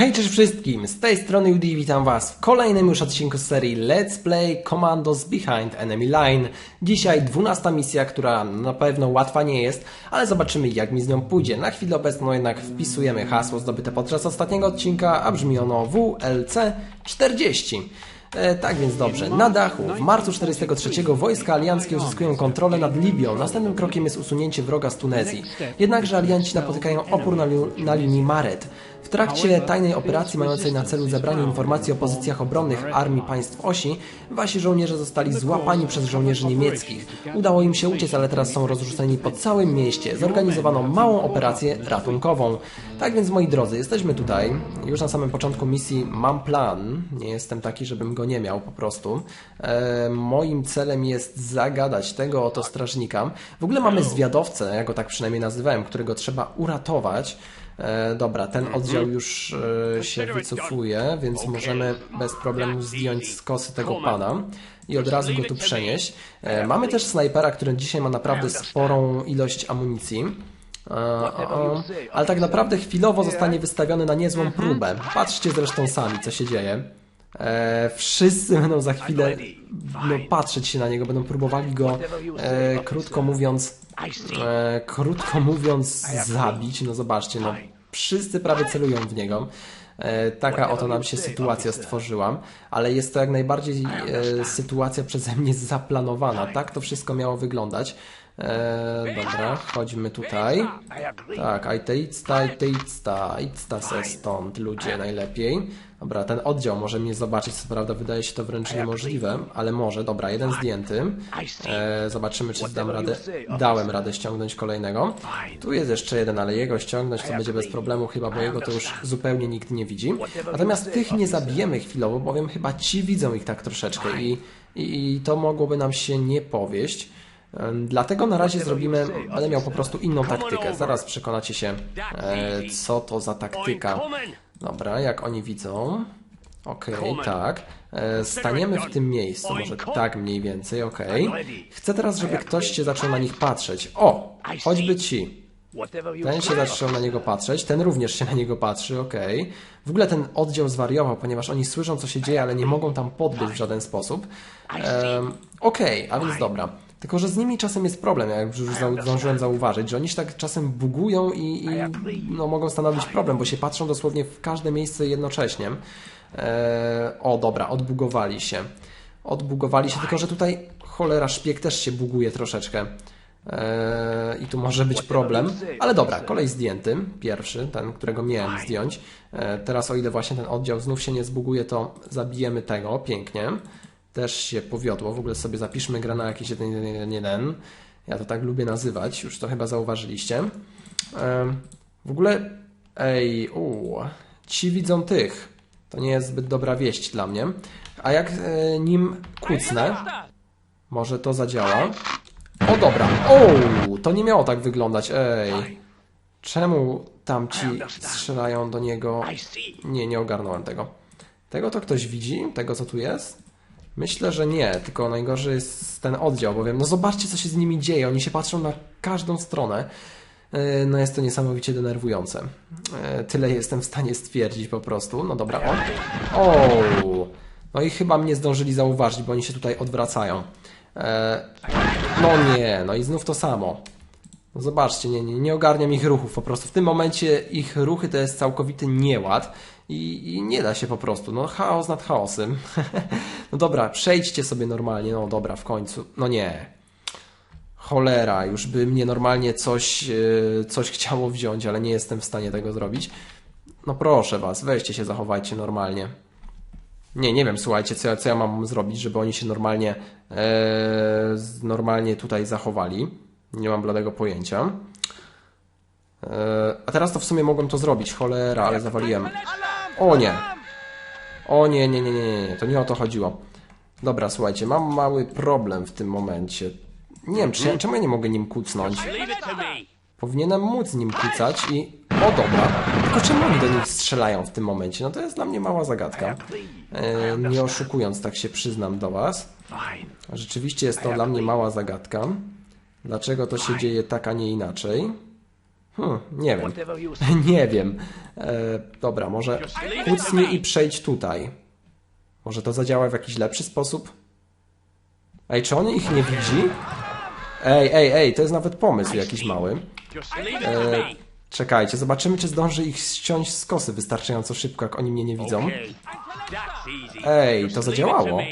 Hej, cześć wszystkim! Z tej strony UD witam Was w kolejnym już odcinku z serii Let's Play Commandos Behind Enemy Line. Dzisiaj dwunasta misja, która na pewno łatwa nie jest, ale zobaczymy jak mi z nią pójdzie. Na chwilę obecną jednak wpisujemy hasło zdobyte podczas ostatniego odcinka, a brzmi ono WLC 40. E, tak więc dobrze. Na dachu w marcu 43 wojska alianckie uzyskują kontrolę nad Libią. Następnym krokiem jest usunięcie wroga z Tunezji. Jednakże alianci napotykają opór na, li na linii Maret. W trakcie tajnej operacji mającej na celu zebranie informacji o pozycjach obronnych armii państw osi, wasi żołnierze zostali złapani przez żołnierzy niemieckich. Udało im się uciec, ale teraz są rozrzuceni po całym mieście. Zorganizowano małą operację ratunkową. Tak więc, moi drodzy, jesteśmy tutaj. Już na samym początku misji mam plan. Nie jestem taki, żebym go nie miał po prostu. E, moim celem jest zagadać tego oto strażnika. W ogóle mamy zwiadowcę, ja go tak przynajmniej nazywałem, którego trzeba uratować. E, dobra, ten oddział już e, się wycofuje, więc możemy bez problemu zdjąć z kosy tego pana i od razu go tu przenieść. E, mamy też snajpera, który dzisiaj ma naprawdę sporą ilość amunicji. O, ale tak naprawdę chwilowo zostanie wystawiony na niezłą próbę. Patrzcie zresztą sami, co się dzieje. E, wszyscy będą za chwilę no, patrzeć się na niego, będą próbowali go, e, krótko mówiąc, e, krótko mówiąc, zabić. No zobaczcie, no, wszyscy prawie celują w niego. E, taka oto nam się sytuacja stworzyła, ale jest to jak najbardziej e, sytuacja przeze mnie zaplanowana. Tak to wszystko miało wyglądać. E, dobra, chodźmy tutaj. Tak, ajte idźta, ajte idźta, idźta se stąd, ludzie najlepiej. Dobra, ten oddział może mnie zobaczyć, co prawda wydaje się to wręcz niemożliwe, ale może. Dobra, jeden zdjęty. E, zobaczymy, czy dam radę. Dałem radę ściągnąć kolejnego. Tu jest jeszcze jeden, ale jego ściągnąć to będzie bez problemu chyba, bo jego to już zupełnie nikt nie widzi. Natomiast tych nie zabijemy chwilowo, bowiem chyba ci widzą ich tak troszeczkę i, i, i to mogłoby nam się nie powieść. Dlatego na razie zrobimy, będę miał po prostu inną taktykę. Zaraz przekonacie się, e, co to za taktyka. Dobra, jak oni widzą. Okej, okay, tak. E, staniemy w tym miejscu, może tak mniej więcej, okej. Okay. Chcę teraz, żeby ktoś się zaczął na nich patrzeć. O, choćby ci. Ten się zaczął na niego patrzeć, ten również się na niego patrzy, okej. Okay. W ogóle ten oddział zwariował, ponieważ oni słyszą, co się dzieje, ale nie mogą tam podbyć w żaden sposób. Um, okej, a więc dobra. Tylko, że z nimi czasem jest problem, jak już zdążyłem zauważyć, że oni się tak czasem bugują i, i no, mogą stanowić problem, bo się patrzą dosłownie w każde miejsce jednocześnie. Eee, o, dobra, odbugowali się. Odbugowali się, tylko że tutaj cholera, szpieg też się buguje troszeczkę. Eee, I tu może być problem. Ale dobra, kolej zdjęty. Pierwszy, ten, którego miałem zdjąć. Eee, teraz o ile właśnie ten oddział znów się nie zbuguje, to zabijemy tego. Pięknie też się powiodło. W ogóle sobie zapiszmy gra na jakiś jeden, jeden, jeden. Ja to tak lubię nazywać, już to chyba zauważyliście. W ogóle, ej, uu, ci widzą tych. To nie jest zbyt dobra wieść dla mnie. A jak e, nim kucnę, może to zadziała. O dobra, o, to nie miało tak wyglądać, ej. Czemu tamci strzelają do niego? Nie, nie ogarnąłem tego. Tego to ktoś widzi? Tego co tu jest? Myślę, że nie, tylko najgorzej jest ten oddział, bowiem no zobaczcie, co się z nimi dzieje. Oni się patrzą na każdą stronę. E, no jest to niesamowicie denerwujące. E, tyle jestem w stanie stwierdzić po prostu. No dobra, o. o. No i chyba mnie zdążyli zauważyć, bo oni się tutaj odwracają. E, no nie, no i znów to samo. No zobaczcie, nie, nie, nie ogarniam ich ruchów po prostu. W tym momencie ich ruchy to jest całkowity nieład i, i nie da się po prostu. No chaos nad chaosem. no dobra, przejdźcie sobie normalnie. No dobra, w końcu. No nie. Cholera, już by mnie normalnie coś, yy, coś chciało wziąć, ale nie jestem w stanie tego zrobić. No proszę was, weźcie się, zachowajcie normalnie. Nie, nie wiem, słuchajcie, co ja, co ja mam zrobić, żeby oni się normalnie, e, normalnie tutaj zachowali. Nie mam bladego pojęcia. E, a teraz to w sumie mogłem to zrobić, cholera, ale zawaliłem. O nie. O nie, nie, nie, nie, nie, to nie o to chodziło. Dobra, słuchajcie, mam mały problem w tym momencie. Nie wiem, czy, czemu ja nie mogę nim kucnąć? Powinienem móc nim kucać i... O dobra, tylko czemu oni do nich strzelają w tym momencie? No to jest dla mnie mała zagadka. E, nie oszukując, tak się przyznam do Was. Rzeczywiście jest to dla mnie mała zagadka. Dlaczego to się dzieje tak, a nie inaczej? Hmm, nie wiem. Nie wiem. E, dobra, może kucnij i przejdź tutaj. Może to zadziała w jakiś lepszy sposób? Ej, czy on ich nie widzi? Ej, ej, ej, to jest nawet pomysł jakiś mały. E, czekajcie, zobaczymy, czy zdąży ich ściąć z kosy wystarczająco szybko, jak oni mnie nie widzą. Ej, to zadziałało.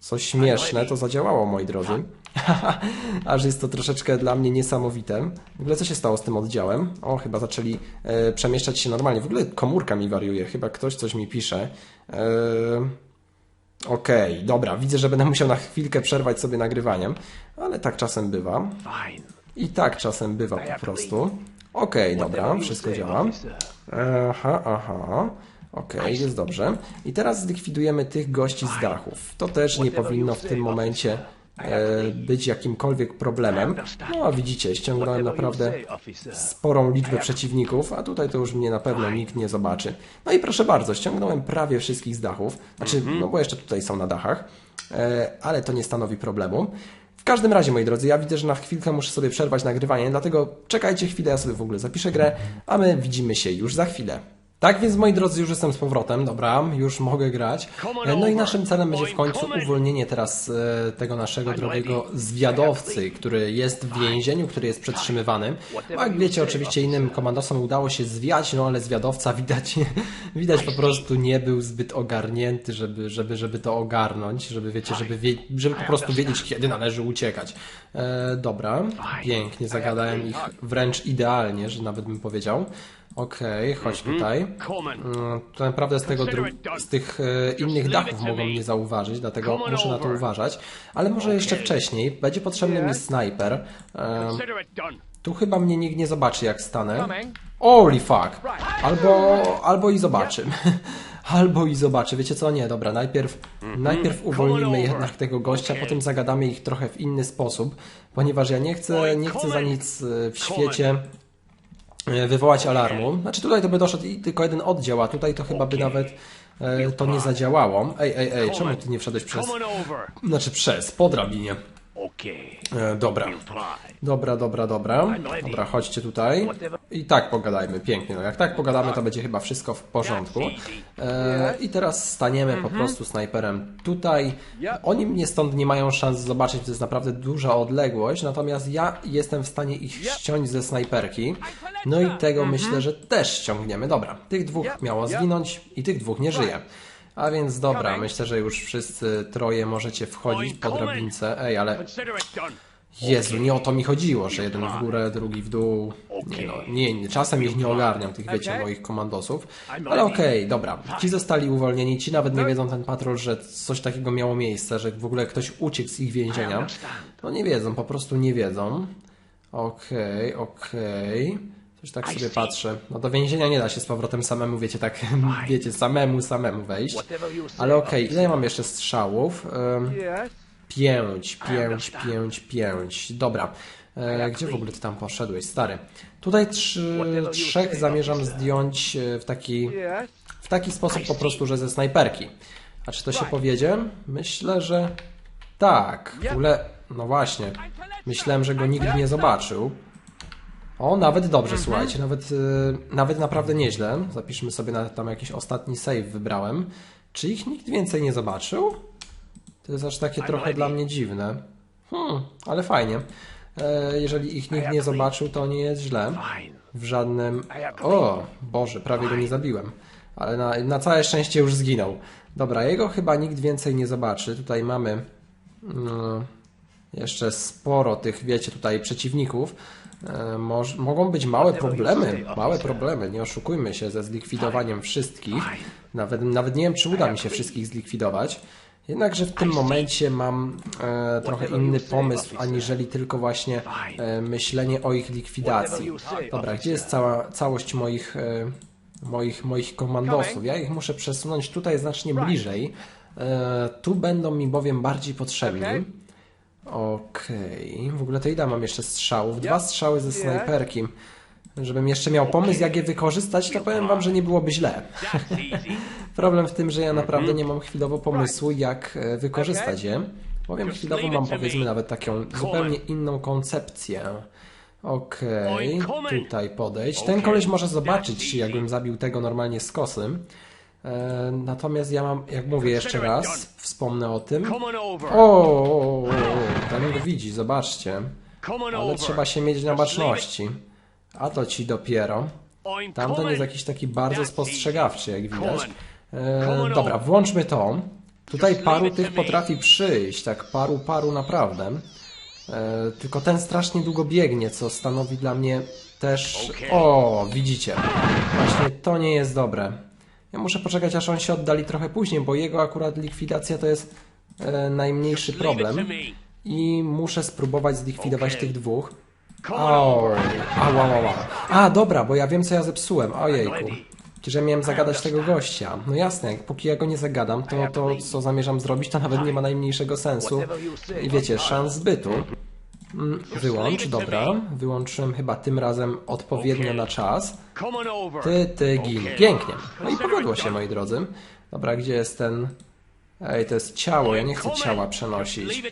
Coś śmieszne, to zadziałało, moi drodzy. Aż jest to troszeczkę dla mnie niesamowite. W ogóle co się stało z tym oddziałem? O, chyba zaczęli e, przemieszczać się normalnie. W ogóle komórka mi wariuje, chyba ktoś coś mi pisze. E, Okej, dobra, widzę, że będę musiał na chwilkę przerwać sobie nagrywaniem, ale tak czasem bywa. Fine. I tak czasem bywa po prostu. Okej, dobra, Whatever you wszystko działa. Aha, aha. Okej, jest dobrze. I teraz zlikwidujemy tych gości z dachów. To też nie powinno w tym momencie być jakimkolwiek problemem. No a widzicie, ściągnąłem naprawdę sporą liczbę przeciwników, a tutaj to już mnie na pewno nikt nie zobaczy. No i proszę bardzo, ściągnąłem prawie wszystkich z dachów. Znaczy, no bo jeszcze tutaj są na dachach, e, ale to nie stanowi problemu. W każdym razie, moi drodzy, ja widzę, że na chwilkę muszę sobie przerwać nagrywanie, dlatego czekajcie chwilę, ja sobie w ogóle zapiszę grę, a my widzimy się już za chwilę. Tak więc, moi drodzy, już jestem z powrotem, dobra, już mogę grać. E, No i naszym celem będzie w końcu uwolnienie teraz e, tego naszego drogiego zwiadowcy, który jest w więzieniu, który jest przetrzymywany. No, jak wiecie, oczywiście innym komandosom udało się zwiać, no ale zwiadowca widać, widać po prostu nie był zbyt ogarnięty, żeby, żeby, żeby to ogarnąć, żeby wiecie, żeby, wie, żeby po prostu wiedzieć, kiedy należy uciekać. E, dobra, pięknie, zagadałem ich wręcz idealnie, że nawet bym powiedział. Okej, chodź tutaj. Mm, To naprawdę z, tego z tych e, innych dachów mogą mnie zauważyć, dlatego muszę na to uważać. Ale może jeszcze wcześniej. Będzie potrzebny mi snajper. E, tu chyba mnie nikt nie zobaczy jak stanę. Holy fuck! Albo, albo i zobaczy. Albo i zobaczy. Wiecie co? Nie, dobra, najpierw, najpierw uwolnimy jednak tego gościa, potem zagadamy ich trochę w inny sposób, ponieważ ja nie chcę, nie chcę za nic e, w świecie wywołać alarmu. Znaczy tutaj to by doszedł i tylko jeden oddział, a tutaj to chyba by nawet e, to nie zadziałało. Ej, ej, ej, czemu ty nie wszedłeś przez... Znaczy przez, po drabinie. E, dobra. Dobra, dobra, dobra. Dobra, chodźcie tutaj. I tak pogadajmy, pięknie. No jak tak pogadamy, to będzie chyba wszystko w porządku. E, I teraz staniemy po prostu snajperem tutaj. Oni mnie stąd nie mają szans zobaczyć, to jest naprawdę duża odległość, natomiast ja jestem w stanie ich ściąć ze snajperki. No i tego myślę, że też ściągniemy. Dobra, tych dwóch miało zginąć i tych dwóch nie żyje. A więc dobra, myślę, że już wszyscy troje możecie wchodzić po drabince. Ej, ale. Jezu, nie o to mi chodziło, że jeden w górę, drugi w dół. Nie, no, nie, nie, czasem ich nie ogarniam, tych wiecie, moich komandosów. Ale okej, dobra. Ci zostali uwolnieni, ci nawet nie wiedzą ten patrol, że coś takiego miało miejsce, że w ogóle ktoś uciekł z ich więzienia. No nie wiedzą, po prostu nie wiedzą. Okej, okej. Coś tak sobie patrzę. No do więzienia nie da się z powrotem samemu, wiecie, tak, wiecie, samemu, samemu wejść. Ale okej, ile ja mam jeszcze strzałów? Pięć, pięć, pięć, pięć. Dobra. E, gdzie w ogóle ty tam poszedłeś, stary? Tutaj trzy, trzech zamierzam zdjąć e, w taki, w taki sposób po prostu, że ze snajperki. A czy to się powiedzie? Myślę, że tak. W ogóle, no właśnie. Myślałem, że go nikt nie zobaczył. O, nawet dobrze, słuchajcie, nawet, e, nawet naprawdę nieźle. Zapiszmy sobie nawet tam jakiś ostatni save wybrałem. Czy ich nikt więcej nie zobaczył? To jest aż takie trochę dla mnie dziwne. Hmm, ale fajnie. E, jeżeli ich nikt nie zobaczył, to nie jest źle. W żadnym. O, Boże, prawie go nie zabiłem. Ale na, na całe szczęście już zginął. Dobra, jego chyba nikt więcej nie zobaczy. Tutaj mamy mm, jeszcze sporo tych, wiecie, tutaj przeciwników. E, moż, mogą być małe problemy. Małe problemy, nie oszukujmy się ze zlikwidowaniem wszystkich. Nawet, nawet nie wiem, czy uda mi się wszystkich zlikwidować. Jednakże w tym momencie mam e, trochę inny pomysł, aniżeli tylko właśnie e, myślenie o ich likwidacji. Dobra, gdzie jest cała, całość moich, e, moich, moich komandosów? Ja ich muszę przesunąć tutaj znacznie bliżej. E, tu będą mi bowiem bardziej potrzebni. Okej, w ogóle to ile mam jeszcze strzałów? Dwa strzały ze snajperki. Żebym jeszcze miał pomysł, jak je wykorzystać, to powiem wam, że nie byłoby źle. Problem w tym, że ja naprawdę nie mam chwilowo pomysłu, jak e, wykorzystać je. Bowiem chwilowo mam powiedzmy nawet taką zupełnie inną koncepcję. Okej, tutaj podejść. Ten koleś może zobaczyć, jakbym zabił tego normalnie z kosym. E, natomiast ja mam, jak mówię jeszcze raz, wspomnę o tym. O, ten go widzi, zobaczcie. Ale trzeba się mieć na baczności. A to ci dopiero. Tamten jest jakiś taki bardzo spostrzegawczy, jak widać. E, dobra, włączmy to. Tutaj paru tych potrafi przyjść, tak paru, paru naprawdę. E, tylko ten strasznie długo biegnie, co stanowi dla mnie też... O, widzicie. Właśnie to nie jest dobre. Ja muszę poczekać, aż on się oddali trochę później, bo jego akurat likwidacja to jest e, najmniejszy problem. I muszę spróbować zlikwidować Okej. tych dwóch. Come on O, over. ała, ała. A, dobra, bo ja wiem, co ja zepsułem. Ojejku. Że miałem zagadać tego gościa. No jasne, jak póki ja go nie zagadam, to, to co zamierzam zrobić, to nawet nie ma najmniejszego sensu. I wiecie, szans zbytu. Mm, Wyłącz, dobra. Wyłączyłem chyba tym razem odpowiednio na czas. Ty, ty, gin. Pięknie. No i powiodło się, moi drodzy. Dobra, gdzie jest ten... Ej, to jest ciało, ja nie chcę ciała przenosić.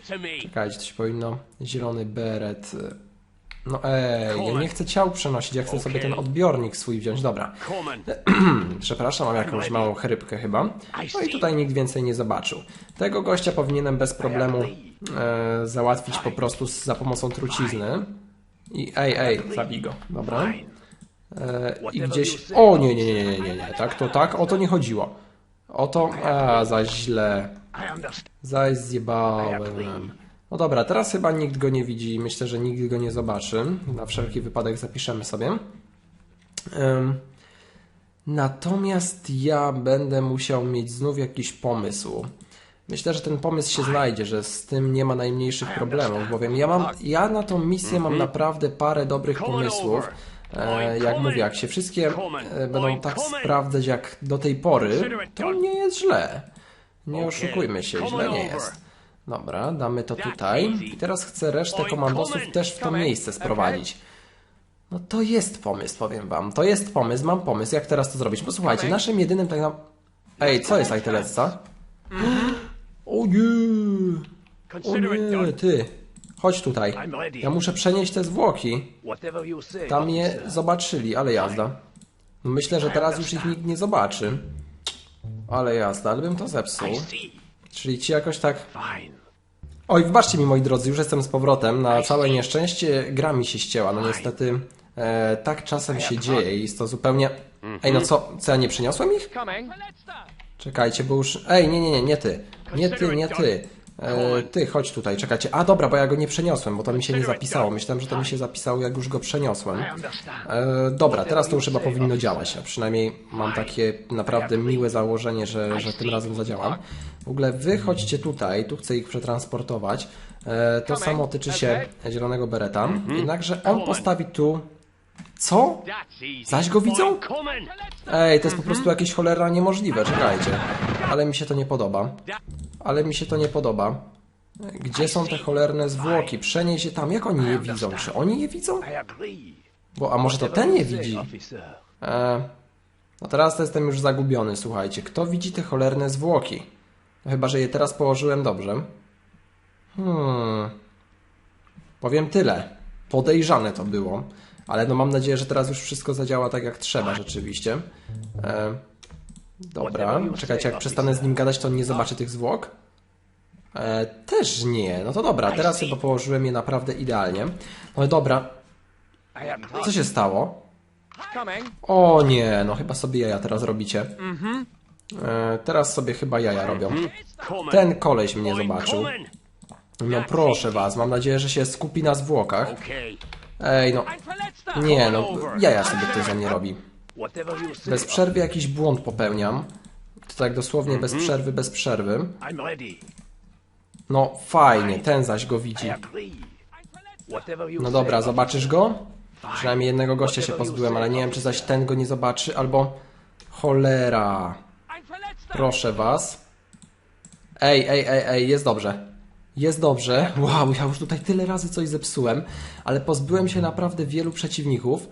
Czekajcie, się powinno... Zielony beret... No ej, ja nie chcę ciał przenosić, ja chcę sobie ten odbiornik swój wziąć. Dobra, przepraszam, mam jakąś małą chrypkę chyba. No i tutaj nikt więcej nie zobaczył. Tego gościa powinienem bez problemu e, załatwić po prostu z, za pomocą trucizny. I ej, ej, zabij go, dobra. E, I gdzieś... O nie, nie, nie, nie, nie, nie, tak, to tak, o to nie chodziło. O to... A, za źle. Zaś zjebałem. No dobra, teraz chyba nikt go nie widzi. Myślę, że nikt go nie zobaczy. Na wszelki wypadek zapiszemy sobie. Natomiast ja będę musiał mieć znów jakiś pomysł. Myślę, że ten pomysł się znajdzie, że z tym nie ma najmniejszych problemów, bowiem ja mam, ja na tą misję mam naprawdę parę dobrych pomysłów. E, jak mówię, jak się wszystkie e, będą tak sprawdzać jak do tej pory, to nie jest źle. Nie oszukujmy się, źle nie jest. Dobra, damy to tutaj. I teraz chcę resztę komandosów też w to miejsce sprowadzić. No to jest pomysł, powiem wam. To jest pomysł, mam pomysł, jak teraz to zrobić. Posłuchajcie, naszym jedynym tak na... Ej, co jest Ajtelecka? O nie! O ty. Chodź tutaj. Ja muszę przenieść te zwłoki. Tam je zobaczyli, ale jazda. No Myślę, że teraz już ich nikt nie zobaczy. Ale jazda, ale bym to zepsuł. Czyli ci jakoś tak... Oj, wybaczcie mi moi drodzy, już jestem z powrotem. Na całe nieszczęście gra mi się ścięła. No niestety e, tak czasem się dzieje i jest to zupełnie... Ej, no co, co ja nie przyniosłem ich? Czekajcie, bo już... Ej, nie, nie, nie, nie ty. Nie ty, nie ty. E, ty, chodź tutaj, czekajcie. A dobra, bo ja go nie przeniosłem, bo to mi się nie zapisało. Myślałem, że to mi się zapisało, jak już go przeniosłem. E, dobra, teraz to już chyba powinno działać, a przynajmniej mam takie naprawdę miłe założenie, że, że tym razem zadziałam. W ogóle wy chodźcie tutaj, tu chcę ich przetransportować. E, to samo tyczy się zielonego bereta. Jednakże on postawi tu... Co? Zaś go widzą? Ej, to jest po prostu jakieś cholera niemożliwe, czekajcie. Ale mi się to nie podoba. Ale mi się to nie podoba. Gdzie są te cholerne zwłoki? Przenieś je tam. Jak oni je widzą? Czy oni je widzą? Bo, a może to ten je widzi? Officer. E, no teraz to jestem już zagubiony, słuchajcie. Kto widzi te cholerne zwłoki? Chyba, że je teraz położyłem dobrze. Hmm. Powiem tyle. Podejrzane to było. Ale no mam nadzieję, że teraz już wszystko zadziała tak jak trzeba rzeczywiście. E, dobra. Czekajcie, jak przestanę z nim gadać, to on nie zobaczy tych zwłok? E, też nie. No to dobra, teraz chyba położyłem je naprawdę idealnie. No dobra. Co się stało? O nie, no chyba sobie jaja teraz robicie. E, teraz sobie chyba jaja robią. Ten koleś mnie zobaczył. No proszę was, mam nadzieję, że się skupi na zwłokach. Ej, no. Nie, no, jaja sobie ktoś ze mnie robi. Bez przerwy jakiś błąd popełniam. To tak dosłownie bez przerwy, bez przerwy. No fajnie, ten zaś go widzi. No dobra, zobaczysz go? Przynajmniej jednego gościa się pozbyłem, ale nie wiem, czy zaś ten go nie zobaczy, albo... Cholera. Proszę was. Ej, ej, ej, ej, jest dobrze. Jest dobrze. Wow, ja już tutaj tyle razy coś zepsułem, ale pozbyłem się naprawdę wielu przeciwników.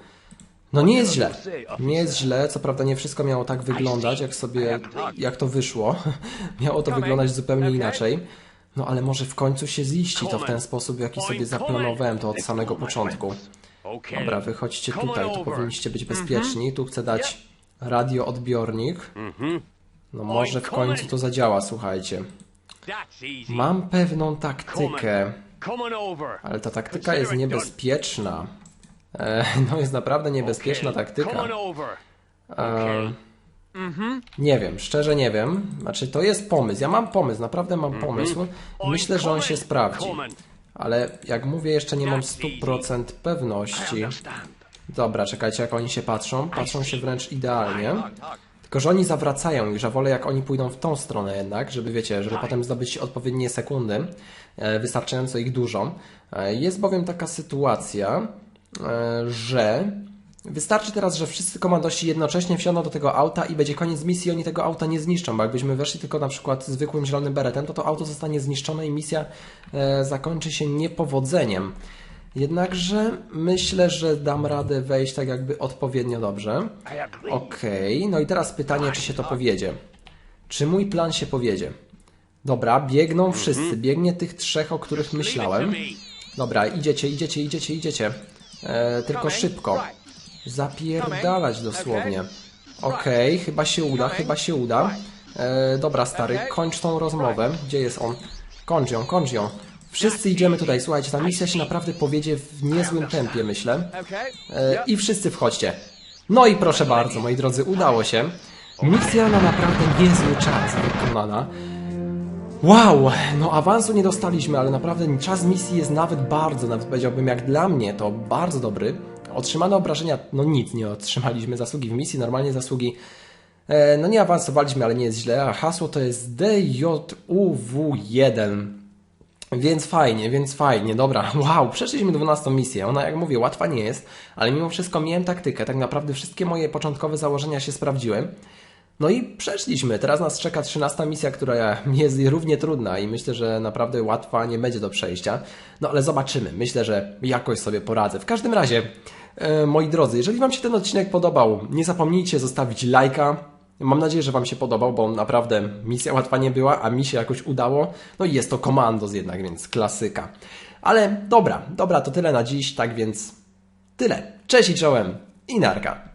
No nie jest źle. Nie jest źle, co prawda nie wszystko miało tak wyglądać, jak sobie, jak to wyszło. Miało to wyglądać zupełnie inaczej. No ale może w końcu się ziści to w ten sposób, w jaki sobie zaplanowałem to od samego początku. Dobra, wychodźcie tutaj, tu powinniście być bezpieczni. Tu chcę dać radioodbiornik. No może w końcu to zadziała, słuchajcie. Mam pewną taktykę, ale ta taktyka jest niebezpieczna. E, no jest naprawdę niebezpieczna taktyka. E, nie wiem, szczerze nie wiem. Znaczy to jest pomysł, ja mam pomysł, naprawdę mam pomysł. Myślę, że on się sprawdzi. Ale jak mówię, jeszcze nie mam That's 100% I pewności. Dobra, czekajcie jak oni się patrzą. Patrzą się wręcz idealnie. Tylko, że oni zawracają i że wolę jak oni pójdą w tą stronę jednak, żeby wiecie, żeby potem zdobyć odpowiednie sekundy, e, wystarczająco ich dużo. E, Jest bowiem taka sytuacja, e, że wystarczy teraz, że wszyscy komandosi jednocześnie wsiądą do tego auta i będzie koniec misji, oni tego auta nie zniszczą, bo jakbyśmy weszli tylko na przykład zwykłym zielonym beretem, to to auto zostanie zniszczone i misja e, zakończy się niepowodzeniem. Jednakże myślę, że dam radę wejść tak jakby odpowiednio dobrze. Okej, no i teraz pytanie, czy się to powiedzie. Czy mój plan się powiedzie? Dobra, biegną wszyscy. Biegnie tych trzech, o których myślałem. Dobra, idziecie, idziecie, idziecie, idziecie. E, tylko szybko. Zapierdalać dosłownie. Okej, chyba się uda, chyba się uda. E, dobra, stary, kończ tą rozmowę. Gdzie jest on? Kończ ją, kończ ją. Wszyscy idziemy tutaj. Słuchajcie, ta misja się naprawdę powiedzie w niezłym tempie, myślę. E, I wszyscy wchodźcie. No i proszę bardzo, moi drodzy, udało się. Misja na naprawdę niezły czas wykonana. Wow, no awansu nie dostaliśmy, ale naprawdę czas misji jest nawet bardzo, nawet powiedziałbym jak dla mnie, to bardzo dobry. Otrzymane obrażenia, no nic, nie otrzymaliśmy zasługi w misji, normalnie zasługi, e, no nie awansowaliśmy, ale nie jest źle, a hasło to jest DJUW1. Więc fajnie, więc fajnie, dobra, wow, przeszliśmy 12 misję, ona jak mówię, łatwa nie jest, ale mimo wszystko miałem taktykę, tak naprawdę wszystkie moje początkowe założenia się sprawdziły. No i przeszliśmy. Teraz nas czeka 13 misja, która jest równie trudna i myślę, że naprawdę łatwa nie będzie do przejścia. No ale zobaczymy. Myślę, że jakoś sobie poradzę. W każdym razie, e, moi drodzy, jeżeli Wam się ten odcinek podobał, nie zapomnijcie zostawić lajka. Mam nadzieję, że Wam się podobał, bo naprawdę misja łatwa nie była, a mi się jakoś udało. No i jest to komandos jednak, więc klasyka. Ale dobra, dobra, to tyle na dziś, tak więc tyle. Cześć i czołem i narka.